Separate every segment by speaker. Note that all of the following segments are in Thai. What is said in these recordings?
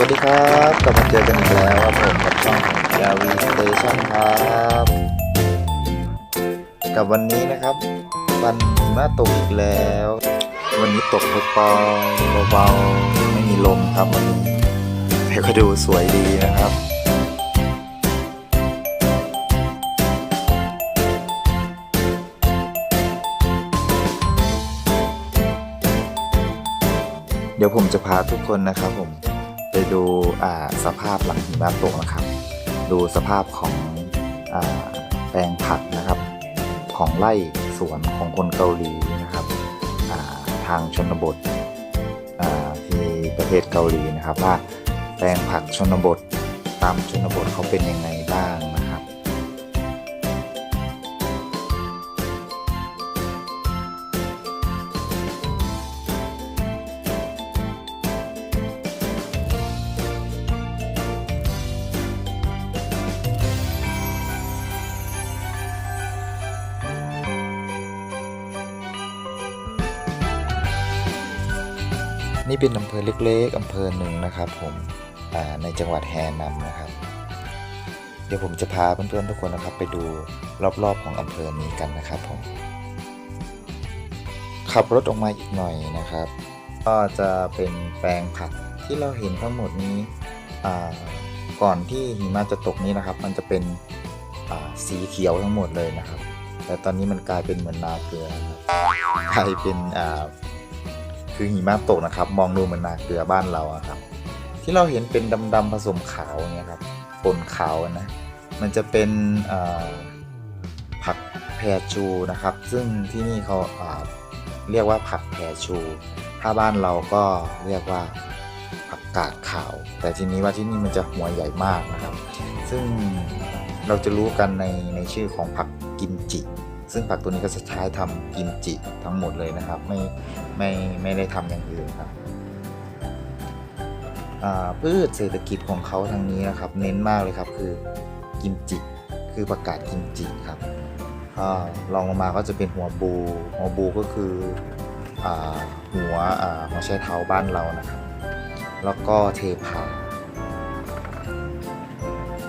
Speaker 1: วัสดีครับกลับมาเจอกันอีกแล้วครับผมกับช่องของ LV Station ครับกับวันนี้นะครับวันหิมะตกอีกแล้ว วันนี้ตกเบาๆเบาๆไม่มีลมครับวันนี้แต่ก็ดูสวยดีนะครับเดี๋ยวผมจะพาทุกคนนะครับผม ดูสภาพหลังหิมะตกนะครับ ดูสภาพของอแปลงผักนะครับ ของไร่สวนของคนเกาหลีนะครับทางชนบทที่ประเทศเกาหลีนะครับว่าแปลงผักชนบทตามชนบทเขาเป็นยังไงบ้าง นี่เป็นอำเภอเล็ก ๆอำเภอหนึ่งนะครับผมในจังหวัดแฮนัมนะครับ เดี๋ยวผมจะพาเพื่อนๆทุกคนนะครับ ไปดูรอบๆของอำเภอนี้กันนะครับผมขับรถออกมาอีกหน่อยนะครับ ก็จะเป็นแปลงผักที่เราเห็นทั้งหมดนี้ก่อนที่หิมะจะตกนี้นะครับ มันจะเป็นสีเขียวทั้งหมดเลยนะครับ แต่ตอนนี้มันกลายเป็นเหมือนนาเกลือครับกลายเป็น คือหิมะตกนะครับ มองดูเหมือนนาเกลือบ้านเราอะครับ ที่เราเห็นเป็นดำๆผสมขาวเนี่ยครับปนขาวนะมันจะเป็นผักแพรชูนะครับ ซึ่งที่นี่เขาอ่าเรียกว่าผักแพรชู ถ้าบ้านเราก็เรียกว่าผักกาดขาว แต่ทีนี้ว่าที่นี่มันจะหัวใหญ่มากนะครับ ซึ่งเราจะรู้กันในในชื่อของผักกิมจิ ซึ่งผักตัวนี้ก็จะใช้ทำกิมจิทั้งหมดเลยนะครับ ไม่ไม่ไม่ได้ทำอย่างอื่นครับพืชเศรษฐกิจของเขาทางนี้นะครับ เน้นมากเลยครับคือกิมจิคือประกาศกิมจิครับอลองลงมาก็จะเป็นหัวบู หัวบูก็คืออหัวอ่าหัวไชเท้าบ้านเรานะครับ แล้วก็เทพา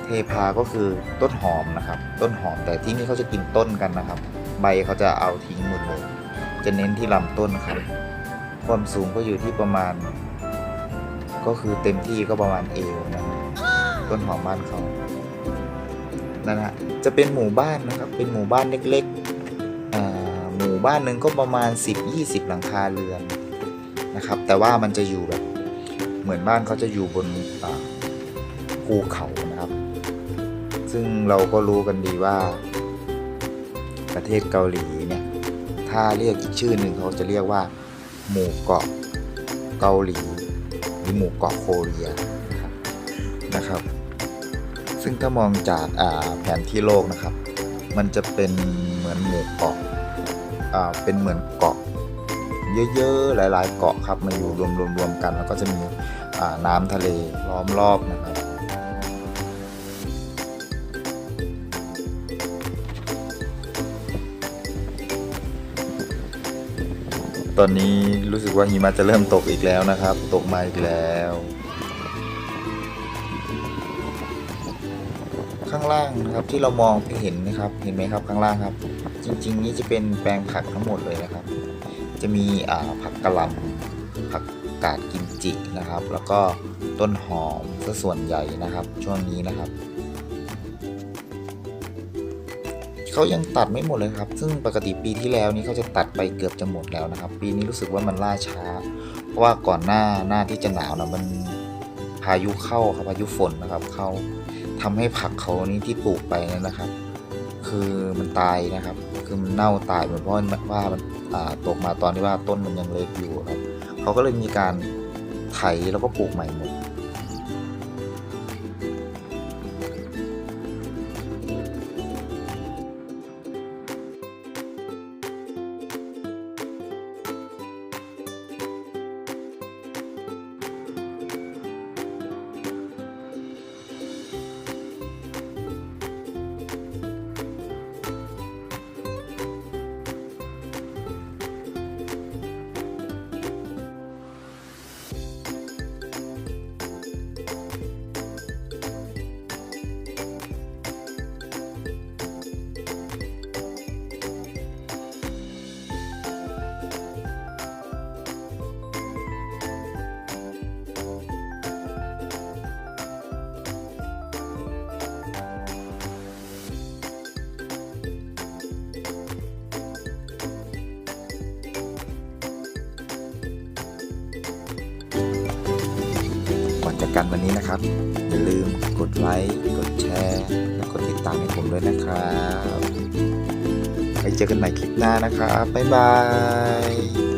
Speaker 1: เทพาก็คือต้นหอมนะครับ ต้นหอมแต่ที่นี่เขาจะกินต้นกันนะครับ ใบเขาจะเอาทิ้งหมดเลยจะเน้นที่ลำต้นครับ ความสูงก็อยู่ที่ประมาณ ก็คือเต็มที่ก็ประมาณเอวนะต้นหอมบ้านเขานั่นฮะจะเป็นหมู่บ้านนะครับ เป็นหมู่บ้านเล็กๆอ่าหมู่บ้านหนึ่งก็ประมาณ 10-20 หลังคาเรือนนะครับ แต่ว่ามันจะอยู่แบบ เหมือนบ้านเขาจะอยู่บนภูเขา ซึ่งเราก็รู้กันดีว่า ประเทศเกาหลีเนี่ย ถ้าเรียกอีกชื่อหนึ่งเขาจะเรียกว่า หมู่เกาะเกาหลี หรือหมู่เกาะโคเรียนะครับนะครับซึ่งถ้ามองจากาแผนที่โลกนะครับ มันจะเป็นเหมือนหมู่เกาะเป็นเหมือนเกาะเยอะๆ หลาย ๆ เกาะครับมาอยู่รวมๆกัน แล้วก็จะมีน้ำทะเลล้อมรอบนะครับ ตอนนี้รู้สึกว่าหิมะจะเริ่มตกอีกแล้วนะครับ ตกมาอีกแล้ว ข้างล่างนะครับที่เรามองไปเห็นนะครับเห็นไหมครับข้างล่างครับ จริง ๆ นี้จะเป็นแปลงผักทั้งหมดเลยนะครับ จะมีอ่าผักกะหล่ำผักกาดกิมจินะครับ แล้วก็ต้นหอมซะส่วนใหญ่นะครับ ช่วงนี้นะครับ เขายังตัดไม่หมดเลยครับ ซึ่งปกติปีที่แล้วนี่เขาจะตัดไปเกือบจะหมดแล้วนะครับ ปีนี้รู้สึกว่ามันล่าช้า เพราะว่าก่อนหน้าหน้าที่จะหนาวนะมันพายุเข้าครับพายุฝนนะครับ เข้าทำให้ผักเขานี่ที่ปลูกไปนั่นนะครับ คือมันตายนะครับ คือมันเน่าตายเหมือนเพราะว่ามันตกมาตอนที่ว่าต้นมันยังเล็กอยู่ครับเขาก็เลยมีการไถแล้วก็ปลูกใหม่หมด จากการวันนี้นะครับ อย่าลืมกดไลค์กดแชร์และกดติดตามให้ผมด้วยนะครับไปเจอกันใหม่คลิปหน้านะครับบ๊ายบาย